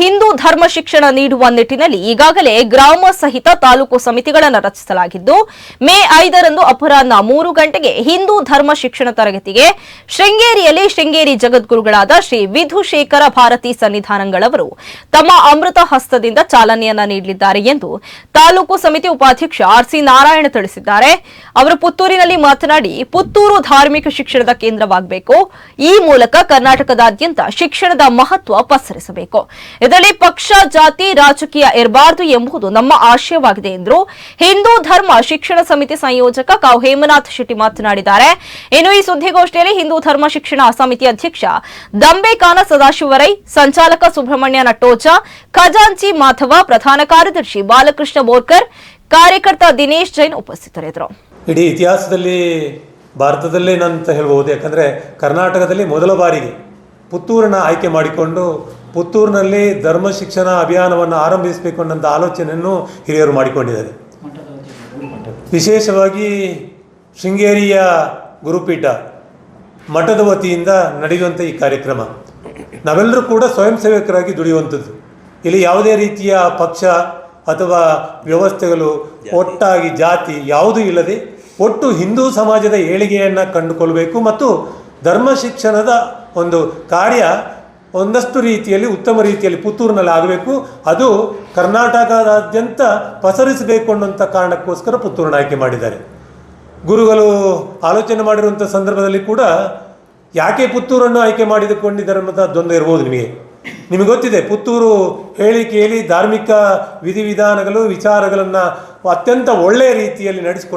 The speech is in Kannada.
ಹಿಂದೂ ಧರ್ಮ ಶಿಕ್ಷಣ ನೀಡುವ ನಿಟ್ಟಿನಲ್ಲಿ ಈಗಾಗಲೇ ಗ್ರಾಮ ಸಹಿತ ತಾಲೂಕು ಸಮಿತಿಗಳನ್ನು ರಚಿಸಲಾಗಿದ್ದು, ಮೇ ಐದರಂದು ಅಪರಾಹ್ನ ಮೂರು ಗಂಟೆಗೆ ಹಿಂದೂ ಧರ್ಮ ಶಿಕ್ಷಣ ತರಗತಿಗೆ ಶೃಂಗೇರಿಯಲ್ಲಿ ಶೃಂಗೇರಿ ಜಗದ್ಗುರುಗಳಾದ ಶ್ರೀ ವಿಧುಶೇಖರ ಭಾರತಿ ಸನ್ನಿಧಾನಗಳವರು ತಮ್ಮ ಅಮೃತ ಹಸ್ತದಿಂದ ಚಾಲನೆಯನ್ನ ನೀಡಲಿದ್ದಾರೆ ಎಂದು ತಾಲೂಕು ಸಮಿತಿ ಉಪಾಧ್ಯಕ್ಷ ಆರ್ ಸಿ ನಾರಾಯಣ ತಿಳಿಸಿದ್ದಾರೆ. ಅವರು ಪುತ್ತೂರಿನಲ್ಲಿ ಮಾತನಾಡಿ, ಪುತ್ತೂರು ಧಾರ್ಮಿಕ ಶಿಕ್ಷಣದ ಕೇಂದ್ರವಾಗಬೇಕು. ಈ ಮೂಲಕ ಕರ್ನಾಟಕದಾದ್ಯಂತ ಶಿಕ್ಷಣದ ಮಹತ್ವ ಪಸರಿಸಬೇಕು. ಇದರಲ್ಲಿ ಪಕ್ಷ, ಜಾತಿ, ರಾಜಕೀಯ ಇರಬಾರದು ಎಂಬುದು ನಮ್ಮ ಆಶಯವಾಗಿದೆ ಎಂದರು. ಹಿಂದೂ ಧರ್ಮ ಶಿಕ್ಷಣ ಸಮಿತಿ ಸಂಯೋಜಕ ಕಾವು ಹೇಮನಾಥ್ ಶೆಟ್ಟಿ ಮಾತನಾಡಿದ್ದಾರೆ. ಇನ್ನು ಈ ಸುದ್ದಿಗೋಷ್ಠಿಯಲ್ಲಿ ಹಿಂದೂ ಧರ್ಮ ಶಿಕ್ಷಣ ಸಮಿತಿ ಅಧ್ಯಕ್ಷ ದಂಬೆಕಾನ ಸದಾಶಿವರೈ, ಸಂಚಾಲಕ ಸುಬ್ರಹ್ಮಣ್ಯ ನಟ್ಟೋಜ, ಖಜಾಂಚಿ ಮಾಧವ, ಪ್ರಧಾನ ಕಾರ್ಯದರ್ಶಿ ಬಾಲಕೃಷ್ಣ ಬೋರ್ಕರ್, ಕಾರ್ಯಕರ್ತ ದಿನೇಶ್ ಜೈನ್ ಉಪಸ್ಥಿತರಿದ್ದರು. ಇಡೀ ಇತಿಹಾಸದಲ್ಲಿ ಭಾರತದಲ್ಲೇ ಅಂತ ಹೇಳ್ಬೋದು ಯಾಕಂದರೆ ಕರ್ನಾಟಕದಲ್ಲಿ ಮೊದಲ ಬಾರಿಗೆ ಪುತ್ತೂರನ್ನು ಆಯ್ಕೆ ಮಾಡಿಕೊಂಡು ಪುತ್ತೂರಿನಲ್ಲಿ ಧರ್ಮ ಶಿಕ್ಷಣ ಅಭಿಯಾನವನ್ನು ಆರಂಭಿಸಬೇಕು ಅನ್ನೋಂಥ ಆಲೋಚನೆಯನ್ನು ಹಿರಿಯರು ಮಾಡಿಕೊಂಡಿದ್ದಾರೆ. ವಿಶೇಷವಾಗಿ ಶೃಂಗೇರಿಯ ಗುರುಪೀಠ ಮಠದ ವತಿಯಿಂದ ನಡೆಯುವಂಥ ಈ ಕಾರ್ಯಕ್ರಮ. ನಾವೆಲ್ಲರೂ ಕೂಡ ಸ್ವಯಂ ಸೇವಕರಾಗಿ ದುಡಿಯುವಂಥದ್ದು. ಇಲ್ಲಿ ಯಾವುದೇ ರೀತಿಯ ಪಕ್ಷ ಅಥವಾ ವ್ಯವಸ್ಥೆಗಳು ಒಟ್ಟಾಗಿ ಜಾತಿ ಯಾವುದೂ ಇಲ್ಲದೆ ಒಟ್ಟು ಹಿಂದೂ ಸಮಾಜದ ಏಳಿಗೆಯನ್ನು ಕಂಡುಕೊಳ್ಬೇಕು ಮತ್ತು ಧರ್ಮ ಶಿಕ್ಷಣದ ಒಂದು ಕಾರ್ಯ ಒಂದಷ್ಟು ರೀತಿಯಲ್ಲಿ, ಉತ್ತಮ ರೀತಿಯಲ್ಲಿ ಪುತ್ತೂರಿನಲ್ಲಿ ಆಗಬೇಕು. ಅದು ಕರ್ನಾಟಕದಾದ್ಯಂತ ಪಸರಿಸಬೇಕು ಅನ್ನುವಂಥ ಕಾರಣಕ್ಕೋಸ್ಕರ ಪುತ್ತೂರನ್ನು ಆಯ್ಕೆ ಮಾಡಿದ್ದಾರೆ. ಗುರುಗಳು ಆಲೋಚನೆ ಮಾಡಿರುವಂಥ ಸಂದರ್ಭದಲ್ಲಿ ಕೂಡ ಯಾಕೆ ಪುತ್ತೂರನ್ನು ಆಯ್ಕೆ ಮಾಡಿದುಕೊಂಡಿದ್ದಾರೆ ಅನ್ನೋದು ದ್ವಂದ್ವ ಇರ್ಬೋದು ನಿಮಗೆ. ನಿಮಗೆ ಗೊತ್ತಿದೆ, ಪುತ್ತೂರು ಹೇಳಿ ಕೇಳಿ ಧಾರ್ಮಿಕ ವಿಧಿವಿಧಾನಗಳು, ವಿಚಾರಗಳನ್ನು ಅತ್ಯಂತ ಒಳ್ಳೆಯ ರೀತಿಯಲ್ಲಿ ನಡೆಸಿಕೊಂಡು